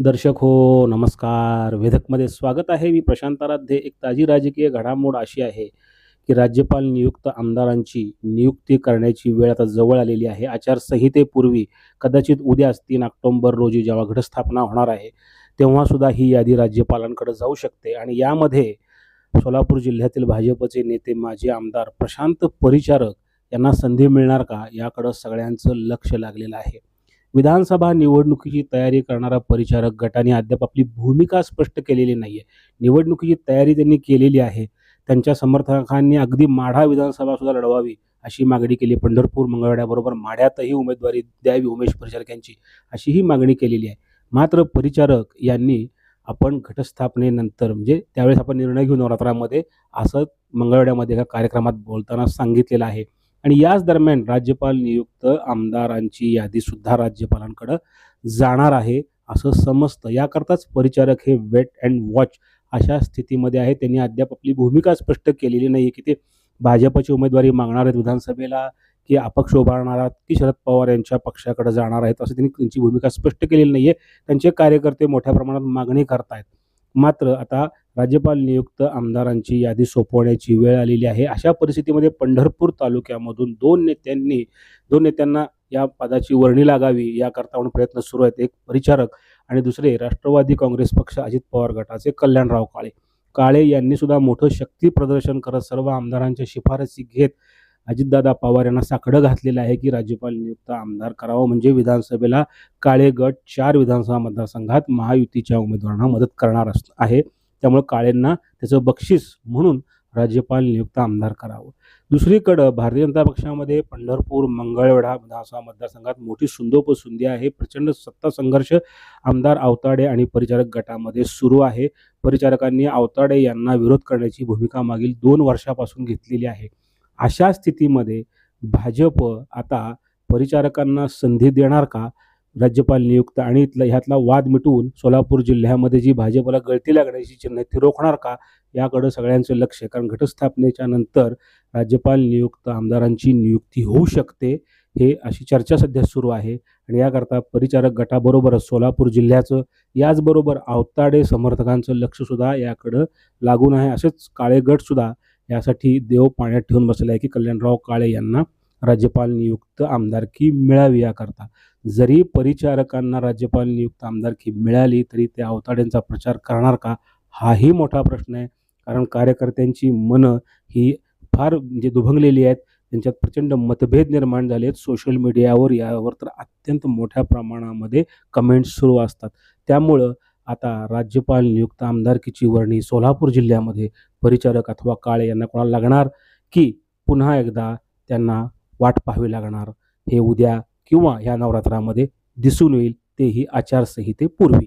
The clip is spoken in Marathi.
दर्शक हो नमस्कार. वेधकमध्ये स्वागत आहे. मी प्रशांत आराध्ये. एक ताजी राजकीय घडामोड अशी आहे की राज्यपाल नियुक्त आमदारांची नियुक्ती करण्याची वेळ आता जवळ आलेली आहे. आचारसंहितेपूर्वी कदाचित उद्याच तीन ऑक्टोंबर रोजी जेव्हा घटस्थापना होणार आहे तेव्हा सुद्धा ही यादी राज्यपालांकडे जाऊ शकते. आणि यामध्ये सोलापूर जिल्ह्यातील भाजपचे नेते माजी आमदार प्रशांत परिचारक यांना संधी मिळणार का याकडं सगळ्यांचं लक्ष लागलेलं आहे. विधानसभा निवडणुकीची तयारी करणारा परिचारक गटाने अद्याप आपली भूमिका स्पष्ट केलेली नाही आहे निवडणुकीची तयारी त्यांनी केलेली आहे. त्यांच्या समर्थकांनी अगदी माढा विधानसभा सुद्धा लढवावी अशी मागणी केली. पंढरपूर मंगळवाड्याबरोबर माढ्यातही उमेदवारी द्यावी उमेश परिचारक यांची अशी ही मागणी केलेली आहे. मात्र परिचारक यांनी आपण घटस्थापनेनंतर म्हणजे त्यावेळेस आपण निर्णय घेऊ नवरात्रामध्ये असं मंगळवाड्यामध्ये एका कार्यक्रमात बोलताना सांगितलेलं आहे. आणि याच दरम्यान राज्यपाल नियुक्त आमदारांची यादीसुद्धा राज्यपालांकडं जाणार आहे असं समजतं. याकरताच परिचारक हे वेट अँड वॉच अशा स्थितीमध्ये आहे. त्यांनी अद्याप आपली भूमिका स्पष्ट केलेली नाही की ते भाजपची उमेदवारी मागणार आहेत विधानसभेला की अपक्ष उभारणार आहेत की शरद पवार यांच्या पक्षाकडे जाणार आहेत असं त्यांनी त्यांची भूमिका स्पष्ट केलेली नाही आहे त्यांचे कार्यकर्ते मोठ्या प्रमाणात मागणी करतायत. मात्र आता राज्यपाल नियुक्त आमदारांची यादी सोपवण्याची वेळ आलेली आहे. अशा परिस्थितीमध्ये पंढरपूर तालुक्यामधून दोन नेत्यांनी दोन नेत्यांना या पदाची वर्णी लागावी याकरता म्हणून प्रयत्न सुरू आहेत. एक परिचारक आणि दुसरे राष्ट्रवादी काँग्रेस पक्ष अजित पवार गटाचे कल्याणराव काळे. काळे यांनी सुद्धा मोठं शक्ती प्रदर्शन करत सर्व आमदारांच्या शिफारसी घेत अजितदादा पवार यांना साकडं घातलेलं आहे की राज्यपाल नियुक्त आमदार करावं म्हणजे विधानसभेला काळे गट चार विधानसभा मतदारसंघात महायुतीच्या उमेदवारांना मदत करणार आहे. त्यामुळे काळेंना त्याचं बक्षीस म्हणून राज्यपाल नियुक्त आमदार करावं. दुसरीकडं भारतीय जनता पक्षामध्ये पंढरपूर मंगळवेढा विधानसभा मतदारसंघात मोठी सुंदोपसुंदी आहे. प्रचंड सत्ता संघर्ष आमदार आवताडे आणि परिचारक गटामध्ये सुरू आहे. परिचारकांनी आवताडे यांना विरोध करण्याची भूमिका मागील दोन वर्षापासून घेतलेली आहे. अशा स्थितीमध्ये भाजप आता परिचारकांना संधी देणार का? राज्यपाल नियुक्त आणि इथला ह्यातला वाद मिटवून सोलापूर जिल्ह्यामध्ये जी भाजपला गळती लागण्याची चिन्ह ती रोखणार का? याकडं सगळ्यांचं लक्ष आहे. कारण घटस्थापनेच्या नंतर राज्यपाल नियुक्त आमदारांची नियुक्ती होऊ शकते हे अशी चर्चा सध्या सुरू आहे. आणि याकरता परिचारक गटाबरोबरच सोलापूर जिल्ह्याचं याचबरोबर आवताडे समर्थकांचं लक्षसुद्धा याकडं लागून आहे. असेच काळे गटसुद्धा यासाठी देव पाण्यात ठेवून बसले आहे की कल्याणराव काळे यांना राज्यपाल नियुक्त आमदारकी मिळावी याकरता. जरी परिचारकांना राज्यपाल नियुक्त आमदारकी मिळाली तरी त्या अवताड्यांचा प्रचार करणार का? हाही मोठा प्रश्न आहे. कारण कार्यकर्त्यांची मनं ही फार म्हणजे दुभंगलेली आहेत. त्यांच्यात प्रचंड मतभेद निर्माण झाले आहेत. सोशल मीडियावर यावर तर अत्यंत मोठ्या प्रमाणामध्ये कमेंट्स सुरू असतात. त्यामुळं आता राज्यपाल नियुक्त आमदारकीची वर्णी सोलापूर जिल्ह्यामध्ये परिचारक अथवा काळे यांना कोणाला लागणार? की पुन्हा एकदा त्यांना वाट पाहावी लागणार. हे उद्या किंवा ह्या नवरात्रामध्ये दिसून येईल तेही आचारसंहितेपूर्वी.